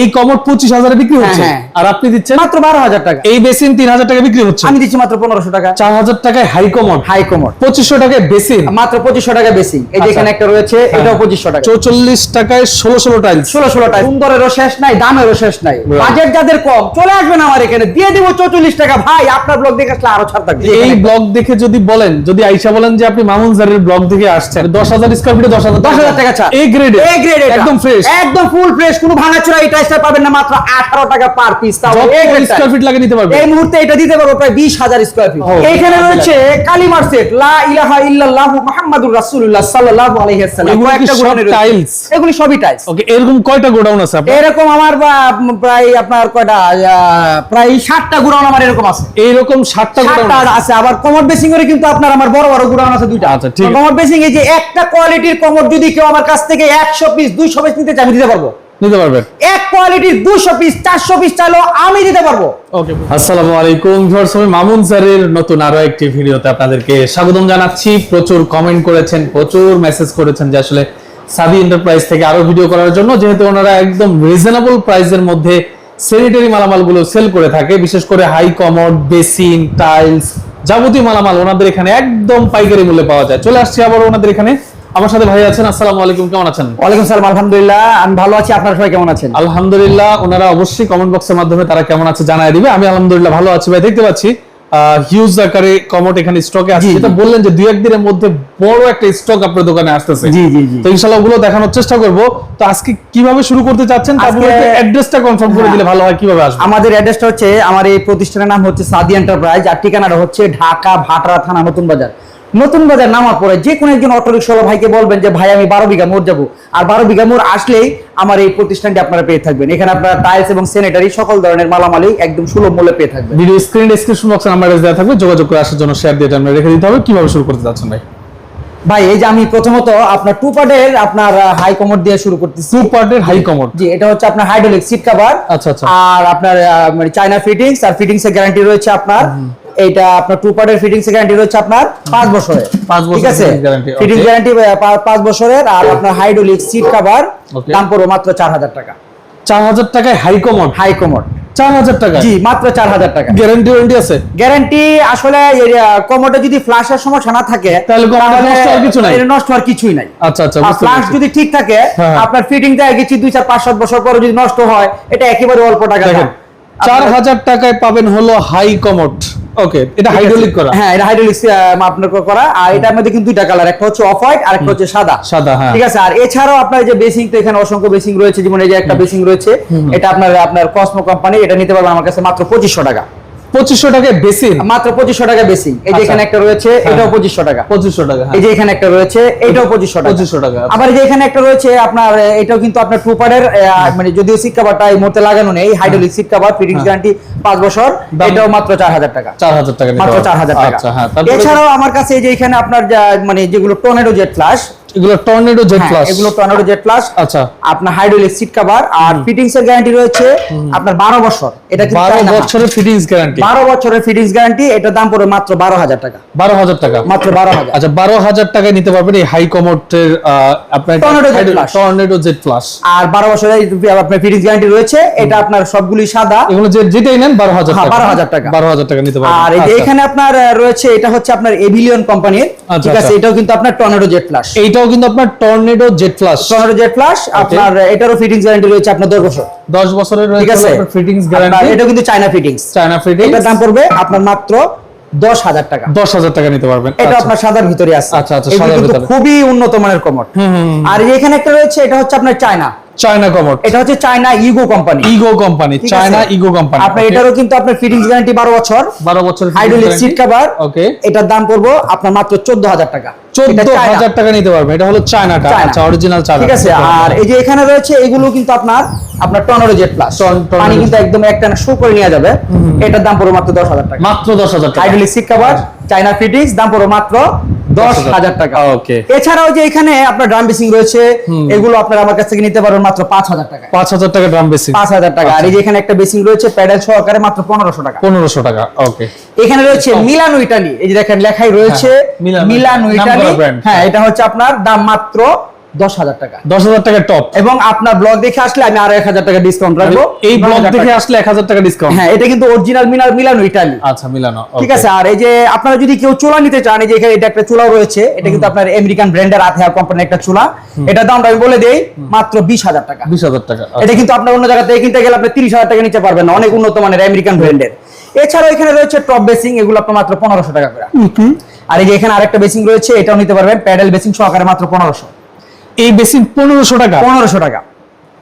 এই কমোড পঁচিশ হাজারে বিক্রি হচ্ছে। হ্যাঁ, হ্যাঁ। আর আপনি দিচ্ছেন? মাত্র বারো হাজার টাকা। এই বেসিন তিন হাজার টাকা বিক্রি হচ্ছে। আমি দিচ্ছি মাত্র পনেরোশো টাকা। চার হাজার টাকায় হাই কমোড হাই কমোড পঁচিশশো টাকায় বেসিন। মাত্র পঁচিশশো টাকা বেশি এই যে আচ্ছা। এখানে একটা রয়েছে এটাও পঁচিশশো টাকা। চৌচল্লিশ টাকায় ষোলো ষোলো টাইলস ষোলো ষোলো টাকা সুন্দরেরও শেষ নাই দামেরও শেষ নাই। বাজেট যাদের কম চলে আসবেন আমার এখানে। দিয়ে দিব চৌচল্লিশ টাকা। ভাই আপনার ব্লগ দেখে আসলে আরও ছাড় থাকবে। এই ব্লগ দেখে যদি বলেন যদি আইসা বলেন যে আপনি মামুন জারের ব্লগ দেখে আসছেন দশ হাজার স্কোয়ার ফিটে দশ হাজার দশ হাজার টাকা। ছাড়। এই গ্রেড এই গ্রেড একদম ফ্রেশ একদম ফুল ফ্রেশ কোনো ভাঙাচোরা এই টাইসটা পাবেন না মাত্র আঠারো টাকা পার পিস তাও। স্কোয়ার ফিট লাগে নিতে পারবে এই মুহূর্তে এটা দিতে পারব প্রায় বিশ হাজার স্কোয়ার ফিট ও, এইখানে রয়েছে কালিমার সেট লা ইলাহা ইল্লাল্লাহ মুহাম্মাদুর রাসূলুল্লাহ সাল্লাল্লাহু আলাইহি ওয়াসাল্লাম। এগুলো সব গোডাউনে রয়েছে। সবই টাইলস ওকে এরকম কয়টা গোডাউন আছে আপনার? এরকম আমার প্রায় আপনার কয়টা প্রায় ষাটটা গুড়াউন আমার এরকম আছে। এইরকম ষাটটা গোডাউন আছে? আবার কমর বেসিং এর কিন্তু আপনার আমার বড় বড় গুড়াউন আছে দুইটা। আচ্ছা, ঠিক। আছে। কমর বেসিং এই যে একটা কোয়ালিটির কমর যদি কেউ আমার কাছ থেকে একশো পিস দুইশো পিস নিতে চাই আমি দিতে পারব। নিতে পারবেন। এক কোয়ালিটির দুশো পিস চারশো পিস চাইলেও আমি দিতে পারব। ওকে আসসালামু আলাইকুম ভিউয়ার্স আমি মামুন স্যারের নতুন আরও একটি ভিডিওতে আপনাদেরকে স্বাগতম জানাচ্ছি। প্রচুর কমেন্ট করেছেন প্রচুর মেসেজ করেছেন যে আসলে সাবি এন্টারপ্রাইজ থেকে আরও ভিডিও করার জন্য যেহেতু ওনারা একদম রিজনেবল প্রাইসের মধ্যে স্যানিটারি মালামালগুলো সেল করে থাকে বিশেষ করে হাই কমোড বেসিন টাইলস যাবতীয় মালামাল ওনাদের এখানে একদম পাইকারি মূল্যে পাওয়া যায়। চলে আসছি আবার ওনাদের এখানে। আমার সাথে ভাই আছেন আসসালামু আলাইকুম কেমন আছেন? ওয়ালাইকুম সালাম আলহামদুলিল্লাহ। আমি ভালো আছি আপনারা সবাই কেমন আছেন? আলহামদুলিল্লাহ ওনারা অবশ্যই কমেন্ট বক্সের মাধ্যমে তারা কেমন আছে জানাই দিবে। আমি আলহামদুলিল্লাহ ভালো আছি ভাই দেখতে পাচ্ছি হিউজ আকারে এখানে স্টকে আছে। যেটা বললেন যে দুই একদিনের মধ্যে বড় একটা স্টক আপনার দোকানে আসতেছে। জি, জি, জি। তো ইনশাআল্লাহ ওগুলো দেখানোর চেষ্টা করব। তো আজকে কীভাবে শুরু করতে চাচ্ছেন তারপরে অ্যাড্রেসটা কনফার্ম করে। দিলে ভালো হয় কীভাবে আসবে? আমাদের অ্যাড্রেসটা হচ্ছে আমার এই প্রতিষ্ঠানের নাম হচ্ছে সাদি এন্টারপ্রাইজ আর ঠিকানাটা হচ্ছে ঢাকা ভাটরা থানা নতুন বাজার। নতুন বাজার নামার পরে যে কোনো একজন অটো রিক্সাওয়ালা ভাইকে বলবেন যে ভাই আমি বারো বিঘা মোড় যাব। আর বারো বিঘা মোড় আসলেই আমার এই প্রতিষ্ঠানটি আপনারা পেয়ে থাকবেন। এখানে আপনারা টাইলস এবং স্যানিটারি সকল ধরনের মালামালি একদম সুলভ মূল্যে পেয়ে থাকবেন। ভিডিও স্ক্রিন ডেসক্রিপশন বক্সে নাম্বার দেওয়া থাকবে। যোগাযোগ করে আসার জন্য শেয়ার দিয়ে আমরা রেখে দিতে হবে। কীভাবে শুরু করতে যাচ্ছেন ভাই? ভাই এই যে আমি প্রথমত আপনার টু পার্টের আপনার হাই কমোড দিয়ে শুরু করতেছি। টু পার্টের হাই কমোড জি এটা হচ্ছে আপনার হাইড্রোলিক সিট কভার আচ্ছা, আচ্ছা। আর আপনার মানে চায়না ফিটিংস আর ফিটিংস এর গ্যারান্টি রয়েছে আপনার। এটা আপনার টু পার্টের ফিটিংস গ্যারান্টি রয়েছে আপনার পাঁচ বছরের। পাঁচ ঠিক আছে. ফিটিংস গ্যারান্টি পাঁচ বছরের আর আপনার হাইড্রোলিক সিট কভার দাম পড়বে মাত্র চার হাজার টাকা। চার হাজার টাকায় হাই কমোড হাই কমোড চার হাজার টাকা জি মাত্র চার হাজার টাকা। গ্যারান্টি ওয়ারেন্টি আছে? গ্যারান্টি আসলে কমোডে যদি ফ্লাশের সমস্যা না থাকে তাহলে নষ্ট হওয়ার কিছু নাই? নষ্ট হওয়ার কিছুই নাই। আচ্ছা আচ্ছা। যদি ঠিক থাকে হ্যাঁ। আপনার ফিটিং দেয় গেছি দুই চার পাঁচ সাত বছর পরে যদি নষ্ট হয় এটা একেবারে অল্প টাকা চার হাজার টাকায় পাবেন হলো হাই কমোড ওকে এটা হাইড্রোলিক করা। হ্যাঁ এটা হাইড্রোলিক আপনার করা আর এটার মধ্যে কিন্তু দুইটা কালার একটা হচ্ছে অফ হোয়াইট আর একটা হচ্ছে সাদা। সাদা, হ্যাঁ। ঠিক আছে আর এছাড়াও আপনার যে বেসিং তো এখানে অসংখ্য বেসিং রয়েছে যেমন এই যে একটা বেসিং রয়েছে এটা আপনার আপনার কসমো কোম্পানি এটা নিতে পারবেন আমার কাছে মাত্র পঁচিশশো টাকা। পঁচিশশো টাকায় বেশি মাত্র পঁচিশশো টাকা বেসিং এই যে আচ্ছা। এখানে একটা রয়েছে এটাও পঁচিশশো টাকা। পঁচিশশো টাকা হ্যাঁ। এই যে এখানে একটা রয়েছে এটাও পঁচিশশো টাকা। 2500 টাকা, আচ্ছা। আবার যে এখানে একটা রয়েছে আপনার এটাও কিন্তু আপনার টুপারের মানে যদিও সিট কাভারটা এই মুহূর্তে লাগানো নেই hydraulic seat cover fittings guarantee পাঁচ বছর এটাও মাত্র চার হাজার টাকা। চার হাজার টাকা মাত্র চার হাজার টাকা। আচ্ছা হ্যাঁ এছাড়াও আমার কাছে এই যে এখানে আপনার মানে যেগুলো টর্নেডো জেট ফ্লাশ এগুলো টর্নেডো জেট প্লাস এগুলো টর্নেডো জেট ফ্লাশ আচ্ছা। আপনার হাইড্রোলিক সিট কাভার আর ফিটিংস এর গ্যারান্টি রয়েছে আপনার বারো বছর। এটা কিন্তু বারো চায়না। বছরের ফিটিংস গ্যারান্টি বারো বছরের ফিটিংস গ্যারান্টি এটার দাম পড়বে মাত্র বারো হাজার টাকা। বারো হাজার টাকা। মাত্র বারো হাজার। আচ্ছা বারো হাজার টাকায় নিতে পারবেন এই হাই কমোডের আপনার Tornado Jet Plus। Tornado Jet Plus আর বারো বছরের আপনার ফিটিংস গ্যারান্টি রয়েছে এটা আপনার সবগুলি সাদা। এগুলো যে যেটাই নেন বারো হাজার হ্যাঁ, টাকা। 12,000 টাকা। বারো হাজার টাকা নিতে পারবেন। আর এই যে আচ্ছা। এখানে আপনার রয়েছে এটা হচ্ছে আপনার এভিলিয়ন কোম্পানির আচ্ছা, ঠিক আছে আচ্ছা। এটাও কিন্তু আপনার টর্নেডো জেট ফ্লাশ এইটাও কিন্তু আপনার Tornado Jet Plus Tornado Jet Flush আপনার এটারও ফিটিংস গ্যারান্টি রয়েছে আপনার দশ বছর। দশ বছরের ঠিক রয়েছে আছে? ফিটিংস গ্যারান্টি এটাও কিন্তু চায়না ফিটিংস চায়না ফিটিংস এটার দাম পড়বে আপনার মাত্র দশ হাজার টাকা। দশ হাজার টাকা নিতে পারবেন। এটা আচ্ছা। আপনার সাদার ভিতরে আছে। আচ্ছা, আচ্ছা, সাদার ভিতরে। খুবই উন্নত মানের কমোড আর এখানে একটা রয়েছে এটা হচ্ছে আপনার চায়না চায়না কমোড এটা হচ্ছে China Ego company Ego company China Ego company আপনার এটারও কিন্তু আপনার ফিটিংস গ্যারান্টি বারো বছর। বারো বছর হাইড্রোলিক সিট কভার ওকে এটার দাম পড়ব আপনার মাত্র চোদ্দ হাজার টাকা। চোদ্দ এটা চায়না। হাজার টাকা নিতে পারবেন এটা হলো চায়না। আচ্ছা অরিজিনাল চায়না। ঠিক আছে আর এই যে এখানে রয়েছে এগুলো কিন্তু আপনার আপনার টর্নেডো জেট প্লাস পানি কিন্তু একদম একটা শো করে নিয়ে যাবে। এটার দাম পড়বে মাত্র দশ হাজার টাকা। মাত্র দশ হাজার টাকা। Hydraulic seat cover China fittings দাম পড়বে মাত্র দশ হাজার টাকা। ওকে। এছাড়াও যে এখানে আপনার ড্রাম বেসিং রয়েছে এগুলো আপনার আমার কাছ থেকে নিতে পারবেন মাত্র পাঁচ হাজার টাকা পাঁচ হাজার টাকা ড্রাম বেসিং পাঁচ হাজার টাকা। আর এই যে এখানে একটা বেসিং রয়েছে প্যাডেল সহকারে মাত্র পনেরোশো টাকা। পনেরোশো টাকা ওকে। এখানে রয়েছে মিলানো ইটালি এই যে দেখেন লেখাই রয়েছে হ্যাঁ, মিলানো মিলানো ইটালি। নাম ইটালি। হ্যাঁ এটা হচ্ছে আপনার দাম মাত্র দশ হাজার টাকা। দশ হাজার টাকা টপ এবং আপনার ব্লগ দেখে আসলে আমি আরও এক হাজার টাকা ডিসকাউন্ট রাখব। এই ব্লগ দেখে আসলে এক হাজার টাকা ডিসকাউন্ট হ্যাঁ এটা কিন্তু অরিজিনাল মিলার মিলানো ইটালি আচ্ছা মিলানো ঠিক আছে আর এই যে আপনারা যদি কেউ চুলা নিতে চান এই যে এখানে এটা একটা চুলা রয়েছে এটা কিন্তু আপনার আমেরিকান ব্র্যান্ডের আথেয়া কোম্পানির একটা চুলা। এটা দামটা আমি বলে দেই মাত্র বিশ হাজার টাকা। বিশ হাজার টাকা আচ্ছা। এটা কিন্তু আপনার অন্য জায়গা থেকে কিনতে গেলে আপনি তিরিশ হাজার টাকা নিতে পারবেন না অনেক উন্নত মানের আমেরিকান ব্র্যান্ডের এছাড়াও এখানে রয়েছে টপ বেসিং এগুলো আপনার মাত্র পনেরোশো টাকা করে। আর এই যে এখানে আরেকটা বেসিং রয়েছে এটাও নিতে পারবেন প্যাডেল বেসিং সহকারে মাত্র পনেরোশো। এই বেসিন পনেরোশো টাকা। পনেরোশো টাকা।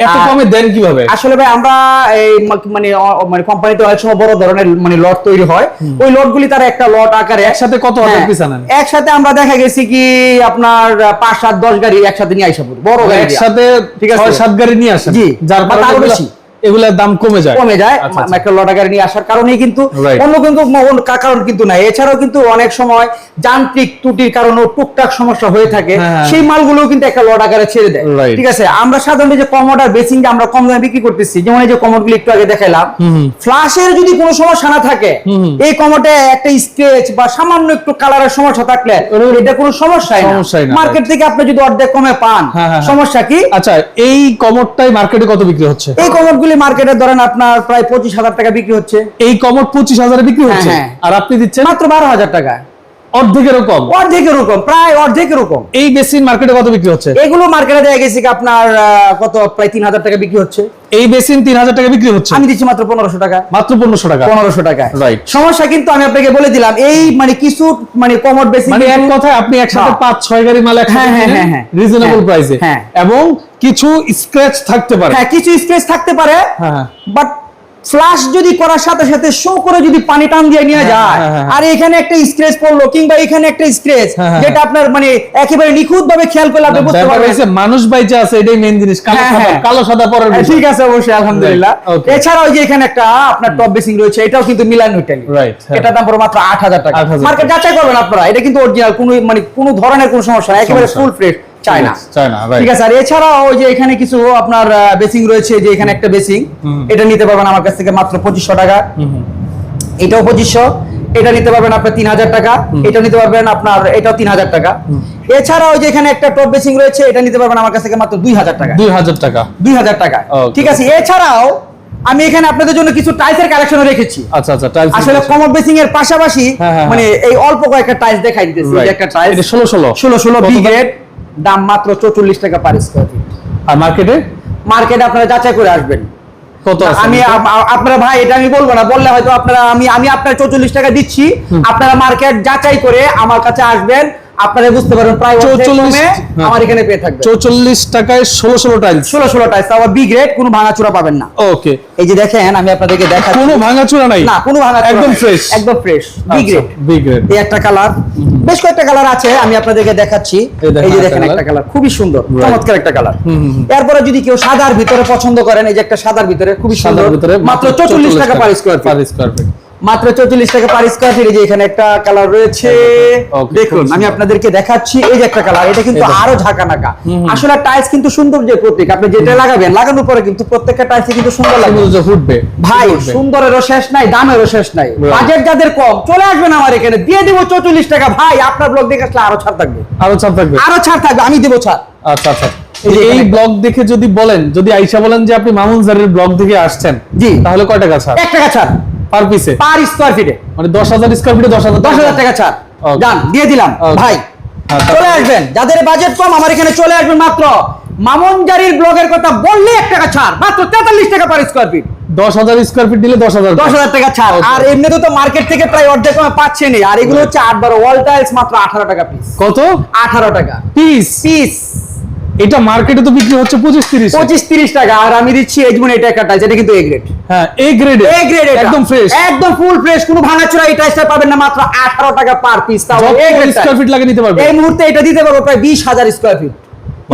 এত কমে দেন কীভাবে? আসলে ভাই আমরা এই মানে মানে কোম্পানিতে অনেক সময় বড় ধরনের মানে লট তৈরি হয়। ওই লট গুলি তার একটা লট আকারে একসাথে কত অর্ডার হ্যাঁ, পিস আনেন? একসাথে আমরা দেখা গেছি কি আপনার পাঁচ সাত দশ গাড়ি একসাথে নিয়ে আইসা বড় গাড়ি একসাথে ঠিক আছে। সাত গাড়ি নিয়ে আসেন? জি, যার তারও বেশি। এগুলার দাম কমে যায়। কমে যায় আচ্ছা, আচ্ছা। একটা লট নিয়ে আসার কারণেই কিন্তু অন্য কিন্তু কারণ কিন্তু নাই। এছাড়াও কিন্তু অনেক সময় যান্ত্রিক ত্রুটির কারণে টুকটাক সমস্যা হয়ে থাকে। হ্যাঁ। সেই মালগুলো কিন্তু একটা লট আকারে ছেড়ে দেয়। ঠিক আছে? আমরা সাধারণত যে কমোডার বেসিং যে আমরা কম দামে বিক্রি করতেছি যেমন এই যে কমোড একটু আগে দেখাইলাম। ফ্লাশের যদি কোনো সমস্যা না থাকে এই কমোডে একটা স্ক্রেচ বা সামান্য একটু কালারের সমস্যা থাকলে এটা কোনো সমস্যাই না। মার্কেট থেকে আপনি যদি অর্ধেক কমে পান হ্যাঁ, হ্যাঁ, হ্যাঁ। সমস্যা কি? আচ্ছা এই কমরটাই মার্কেটে কত বিক্রি হচ্ছে? এই কমোড গুলি মার্কেটে ধরেন আপনার প্রায় পঁচিশ হাজার টাকা বিক্রি হচ্ছে। এই কমর পঁচিশ হাজারে বিক্রি হচ্ছে? হ্যাঁ, হ্যাঁ। আর আপনি দিচ্ছেন? মাত্র বারো হাজার টাকা। অর্ধেকেরও কম অর্ধেক এরকম প্রায় অর্ধেক এরকম এই বেসিন মার্কেটে কত বিক্রি হচ্ছে এগুলো মার্কেটে দেখা গেছে কি আপনার কত প্রায় তিন হাজার টাকা বিক্রি হচ্ছে এই বেসিন তিন হাজার টাকা বিক্রি হচ্ছে আমি দিচ্ছি মাত্র পনেরোশো টাকা মাত্র পনেরোশো টাকা পনেরোশো টাকা Right. সমস্যা কিন্তু আমি আপনাকে বলে দিলাম এই মানে কিছু মানে কমর বেশি মানে এক কথায় আপনি একসাথে হ্যাঁ। পাঁচ ছয় গাড়ি মাল হ্যাঁ, হ্যাঁ, হ্যাঁ, হ্যাঁ। রিজনেবল হ্যাঁ, প্রাইসে হ্যাঁ। এবং কিছু স্ক্র্যাচ থাকতে পারে হ্যাঁ কিছু স্পেস থাকতে পারে। বাট ফ্লাশ যদি করার সাথে সাথে শো করে যদি পানি টান দিয়ে নিয়ে হ্যাঁ, যায় হ্যাঁ, হ্যাঁ। আর এখানে একটা স্ক্রেচ পড়ল কিংবা এখানে একটা স্ক্রেচ যেটা আপনার মানে একেবারে নিখুঁত ভাবে খেয়াল করলে আপনি বুঝতে পারবেন মানুষ বাইচে আছে এটাই মেইন জিনিস কালো সাদা। কালো সাদা পরার। ঠিক আছে অবশ্যই আলহামদুলিল্লাহ. এছাড়াও যে এখানে একটা আপনার টপ বেসিং রয়েছে এটাও কিন্তু মিলান ইটালি হ্যাঁ। এটা দাম পড়ে মাত্র আট হাজার টাকা 8,000 মার্কেট যাচাই করবেন আপনারা এটা কিন্তু অরিজিনাল কোনো মানে কোনো ধরনের কোনো সমস্যা একেবারে ফুল ফ্রেশ ঠিক আছে আর এছাড়াও ওই যে এখানে কিছু আপনার বেসিং রয়েছে যে এখানে একটা বেসিং এটা নিতে পারবেন আমার কাছ থেকে মাত্র পঁচিশশো টাকা। এটাও পঁচিশশো এটা নিতে পারবেন আপনার তিন হাজার টাকা এটা নিতে পারবেন আপনার এটাও তিন হাজার টাকা। এছাড়াও যে এখানে একটা টপ বেসিং রয়েছে এটা নিতে পারবেন আমার কাছ থেকে মাত্র দুই হাজার টাকা। দুই হাজার টাকা। দুই হাজার টাকা। ঠিক আছে এছাড়াও আমি এখানে আপনাদের জন্য কিছু টাইলসের কালেকশন রেখেছি। আচ্ছা আচ্ছা টাইলস আসলে কমর বেসিং এর পাশাপাশি হ্যাঁ, হ্যাঁ, মানে এই অল্প কয়েকটা টাইলস দেখাই দিতেছি একটা টাইলস ষোলো ষোলো। ষোলো বি গ্রেড দাম মাত্র চৌচল্লিশ টাকা পার স্কোয়ার ফিট আর মার্কেটে মার্কেটে আপনারা যাচাই করে আসবেন। কত আমি আপ- আপনারা ভাই এটা আমি বলব না বললে হয়তো আপনারা আমি আমি আপনার চৌচল্লিশ টাকা দিচ্ছি। আপনারা মার্কেট যাচাই করে আমার কাছে আসবেন। আপনারা বুঝতে পারবেন প্রায় 44 হ্যাঁ। আমার এখানে পেয়ে থাকবে। চৌচল্লিশ টাকায় ষোলো ষোলো টাইলস ষোলো ষোলো টাইলস আবার বি গ্রেড কোনো ভাঙাচোরা পাবেন না। ওকে এই যে দেখেন আমি আপনাদেরকে দেখাচ্ছি। কোনো ভাঙাচোরা নাই? না কোনো ভাঙা একদম ফ্রেশ একদম fresh B grade B grade এই একটা কালার বেশ কয়েকটা কালার আছে আমি আপনাদেরকে দেখাচ্ছি। এই যে দেখেন একটা কালার খুবই সুন্দর চমৎকার একটা কালার। এরপরে যদি কেউ সাদার ভিতরে পছন্দ করেন এই যে একটা সাদার ভিতরে খুবই সুন্দর। ভিতরে মাত্র চৌচল্লিশ টাকা per square per square feet মাত্র চৌচল্লিশ টাকা পার স্কোয়ার ফিট এই যে এখানে একটা কালার রয়েছে। দেখুন আমি আপনাদেরকে দেখাচ্ছি এই যে একটা কালার এটা কিন্তু আরও ঝাঁকা নাকা আসলে টাইলস কিন্তু সুন্দর যে প্রতীক আপনি যেটা লাগাবেন লাগানোর পরে কিন্তু প্রত্যেকটা টাইলস কিন্তু সুন্দর লাগবে। ফুটবে ভাই। সুন্দরেরও শেষ নাই দামেরও শেষ নাই। বাজেট যাদের কম চলে আসবেন আমার এখানে দিয়ে দিব চৌচল্লিশ টাকা। ভাই আপনার ব্লগ দেখে আসলে আরও ছাড় থাকবে। আরও ছাড় থাকবে? আরও ছাড় থাকবে আমি দেবো ছাড়। আচ্ছা আচ্ছা। এই ব্লগ দেখে যদি বলেন যদি আইসা বলেন যে আপনি মামুন স্যারের ব্লগ দেখে আসছেন জি। তাহলে কয় টাকা ছাড়? এক টাকা ছাড়। পার পিসে পার স্কোয়ার ফিটে মানে দশ হাজার স্কোয়ার ফিটে দশ হাজার দশ হাজার টাকা। ছাড়। ডান দিয়ে দিলাম। ভাই আচ্ছা। চলে আসবেন। যাদের বাজেট কম আমার এখানে চলে আসবেন মাত্র। মামনজারির ব্লগের কথা বললে এক টাকা ছাড়। মাত্র তেতাল্লিশ টাকা পার স্কোয়ার ফিট দশ হাজার স্কোয়ার ফিট দিলে দশ হাজার দশ হাজার টাকা ছাড়। আর এমনিতে তো মার্কেট থেকে প্রায় অর্ধেক কমে পাচ্ছেনই আর এগুলো হচ্ছে আট বারো ওয়াল টাইলস মাত্র আঠারো টাকা পিস কত? আঠারো টাকা। পিস পিস এটা মার্কেটে তো বিক্রি হচ্ছে পঁচিশ তিরিশ। পঁচিশ তিরিশ টাকা আর আমি দিচ্ছি এজমন এটা একটা যেটা এটা কিন্তু এ গ্রেড হ্যাঁ এ গ্রেড এ গ্রেড একদম ফ্রেশ একদম ফুল ফ্রেশ কোনো ভাঙাচোরা এই টাইসটা পাবেন না মাত্র আঠারো টাকা পার পিস তাও এ গ্রেড স্কোয়ার ফিট লাগে নিতে পারবে। এই মুহূর্তে এটা দিতে পারব প্রায় বিশ হাজার স্কোয়ার ফিট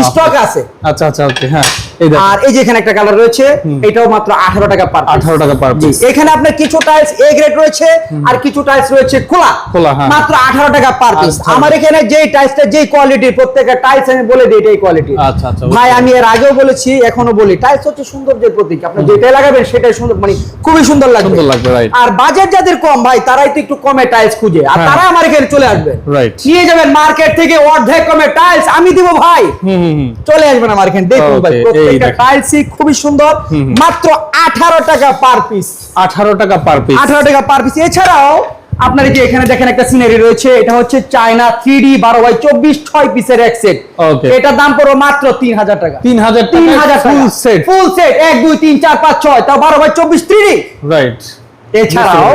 স্টক আছে। আচ্ছা আচ্ছা ওকে হ্যাঁ। এই। আর এই যে এখানে একটা কালার রয়েছে এটাও মাত্র আঠারো টাকা পার 18 টাকা piece। এখানে আপনার কিছু টাইলস এ গ্রেড রয়েছে আর কিছু টাইলস রয়েছে খোলা। খোলা, হ্যাঁ। মাত্র আঠারো টাকা পার পিস আচ্ছা। আমার এখানে যেই টাইলসটা যেই কোয়ালিটির প্রত্যেকটা টাইলস আমি বলে দিই এটাই কোয়ালিটি আচ্ছা, আচ্ছা, ভাই আমি এর আগেও বলেছি এখনও বলি। টাইলস হচ্ছে সৌন্দর্যের প্রতীক। আপনি যেটাই লাগাবেন সেটাই সুন্দর মানে খুবই সুন্দর লাগবে। সুন্দর লাগবে, right. আর বাজেট যাদের কম ভাই তারাই তো একটু কমে টাইলস খুঁজে। আর হ্যাঁ। তারা আমার এখানে চলে আসবে। Right. নিয়ে যাবেন মার্কেট থেকে অর্ধেক কমে টাইলস আমি দিব ভাই। হুম হুম হুম। চলে আসবেন আমার এখানে। দেখুন ভাই খুবই সুন্দর। মাত্র আঠারো টাকা পার পিস আঠারো টাকা পার পিস আঠারো টাকা পার পিস এছাড়াও আপনার যে এখানে দেখেন একটা সিনারি রয়েছে? এটা হচ্ছে চায়না থ্রি ডি বারো বাই চব্বিশ ছয় পিসের এক সেট. এটার দাম পড়ো মাত্র তিন হাজার টাকা। তিন হাজার তিন হাজার ফুল সেট ফুল সেট এক দুই তিন চার পাঁচ ছয়। তাও বারো বাই চব্বিশ থ্রি ডি রাইট এছাড়াও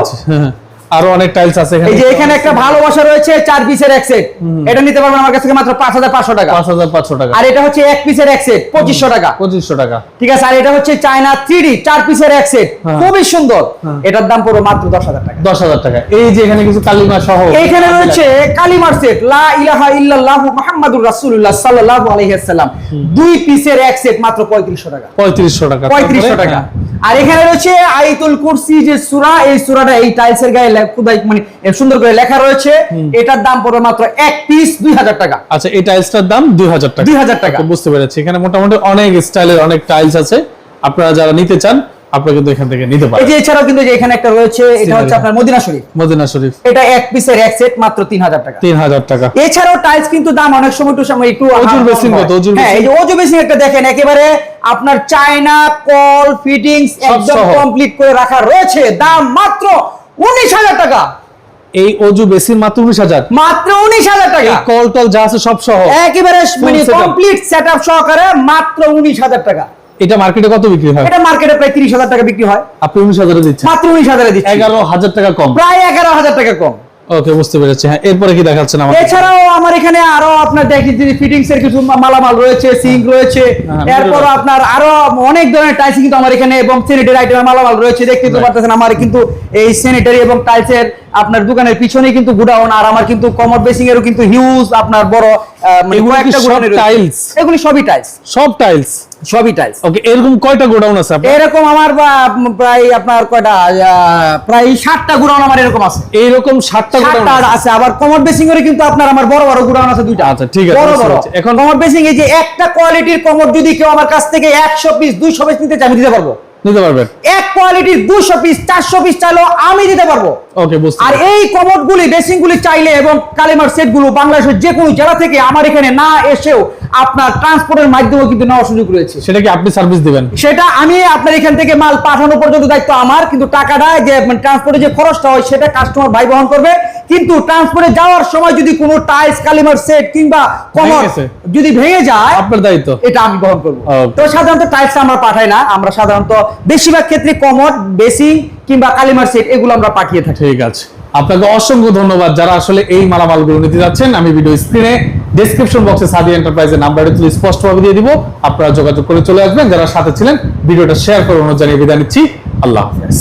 আরও অনেক টাইলস আছে এখানে। এই যে এখানে একটা ভালোবাসা রয়েছে চার পিসের এক সেট এটা নিতে পারবেন আমার কাছ থেকে মাত্র পাঁচ হাজার পাঁচশো টাকা। পাঁচ হাজার পাঁচশো টাকা। আর এটা হচ্ছে এক পিসের এক সেট পঁচিশশো টাকা। পঁচিশশো টাকা। ঠিক আছে আর এটা হচ্ছে চায়না থ্রি চার পিসের এক সেট হ্যাঁ। খুবই সুন্দর। হ্যাঁ। এটার দাম পড়ো মাত্র দশ হাজার টাকা। দশ হাজার টাকা। এই যে এখানে কিছু কালিমা সহ। এইখানে রয়েছে কালিমার সেট লা ইলাহা ইল্লাল্লাহ মুহাম্মাদুর রাসূলুল্লাহ সাল্লাল্লাহু আলাইহি ওয়াসাল্লাম। দুই পিসের এক সেট মাত্র 3500 টাকা। পঁয়ত্রিশশো টাকা। 3500 টাকা। আর এখানে রয়েছে আইতুল কুরসি যে সুরা এই সুরাটা এই টাইলসের গায়ে খুদাই মানে সুন্দর করে লেখা রয়েছে। এটার দাম পড়বে মাত্র এক পিস 2000 টাকা। আচ্ছা এই টাইলসটার দাম দুই হাজার টাকা। 2000 টাকা। বুঝতে পেরেছি। এখানে মোটামুটি অনেক স্টাইলের অনেক টাইলস আছে। আপনারা যারা নিতে চান আপনারা কিন্তু এখান থেকে নিতে এই যে এছাড়াও কিন্তু যে এখানে একটা রয়েছে এটা হচ্ছে আপনার মদিনা শরীফ। মদিনা শরীফ। এটা এক পিসের এক সেট মাত্র 3000 টাকা। তিন হাজার টাকা। এছাড়াও টাইলস কিন্তু দাম অনেক সময় একটু সময় একটু অজুর হার বেসিন হয়। কত? অজুর হ্যাঁ এই যে বেসিন একটা দেখেন একেবারে আপনার চায়না কল ফিটিংস একদম কমপ্লিট করে রাখা রয়েছে। দাম মাত্র উনিশ হাজার টাকা। এই অজু বেসিন মাত্র উনিশ হাজার। মাত্র উনিশ হাজার টাকা। কল টল যা আছে সব সহ। একেবারে মানে কমপ্লিট সেট আপ সহকারে মাত্র উনিশ হাজার টাকা। এটা মার্কেটে কত বিক্রি হয়? এটা মার্কেটে প্রায় তিরিশ হাজার টাকা বিক্রি হয়। আপনি উনিশ হাজারে দিচ্ছেন। মাত্র উনিশ হাজারে দিচ্ছি। এগারো হাজার টাকা কম। প্রায় এগারো হাজার টাকা কম। ওকে বুঝতে পেরেছি। হ্যাঁ এরপরে কি দেখাচ্ছেন আমার এছাড়াও আমার এখানে আরও আপনার দেখি যে ফিটিংস এর কিছু মালামাল রয়েছে সিঙ্ক রয়েছে। হ্যাঁ, এরপর আপনার আরও অনেক ধরনের টাইলস কিন্তু আমার এখানে এবং স্যানিটারি আইটেমের মালামাল রয়েছে। দেখতে তো পারতেছেন আমার কিন্তু এই স্যানিটারি এবং টাইলসের আপনার দোকানের পিছনে কিন্তু গুডাউন আর আমার কিন্তু কমর বেসিং এরও কিন্তু হিউজ আপনার বড় মানে কি কয়েকটা সব এগুলি সবই টাইলস সব টাইলস সবই টাইলস ওকে এরকম কয়টা গোডাউন আছে আপনার? এরকম আমার প্রায় আপনার কয়টা প্রায় সাতটা গোডাউন আমার এরকম আছে। এইরকম সাতটা গোডাউন আছে? আবার কমর বেসিং এর কিন্তু আপনার আমার বড় বড় গোডাউন আছে দুইটা। আচ্ছা, ঠিক আছে, বড় বড়। এখন কমর বেসিং এই যে একটা কোয়ালিটির কমর যদি কেউ আমার কাছ থেকে একশো পিস দুইশো পিস নিতে চাই আমি দিতে পারব। নিতে পারবেন। এক কোয়ালিটির দুশো পিস চারশো পিস চাইলেও আমি দিতে পারব। ওকে বুঝতে আর এই কমোড গুলি বেসিং গুলি চাইলে এবং কালিমার সেটগুলো বাংলাদেশের যে কোনো জেলা থেকে আমার এখানে না এসেও আপনার ট্রান্সপোর্টের মাধ্যমেও কিন্তু নেওয়ার সুযোগ রয়েছে। সেটা কি আপনি সার্ভিস দিবেন? সেটা আমি আপনার এখান থেকে মাল পাঠানো পর্যন্ত দায়িত্ব আমার কিন্তু টাকাটা যে ট্রান্সপোর্টে যে খরচটা হয় সেটা কাস্টমার ভাই বহন করবে। কিন্তু ট্রান্সপোর্টে যাওয়ার সময় যদি কোনো টাইলস কালিমার সেট কিংবা কমর যদি ভেঙে যায় আপনার দায়িত্ব। এটা আমি বহন করব। তো সাধারণত টাইলস আমরা পাঠাই না আমরা সাধারণত বেশিরভাগ ক্ষেত্রে কমট বেসিং কিংবা কালিমার সেট, এগুলো আমরা পাঠিয়ে থাকি। ঠিক আছে। আপনাকে অসংখ্য ধন্যবাদ যারা আসলে এই মালামালগুলো নিতে যাচ্ছেন। আমি ভিডিও স্ক্রিনে ডিসক্রিপশন বক্সে সাদি এন্টারপ্রাইজের নাম্বারটা তুলে স্পষ্টভাবে দিয়ে দিব। আপনারা যোগাযোগ করে চলে আসবেন। যারা সাথে ছিলেন ভিডিওটা শেয়ার করে জানিয়ে বিদায় নিচ্ছি। আল্লাহ হাফেজ।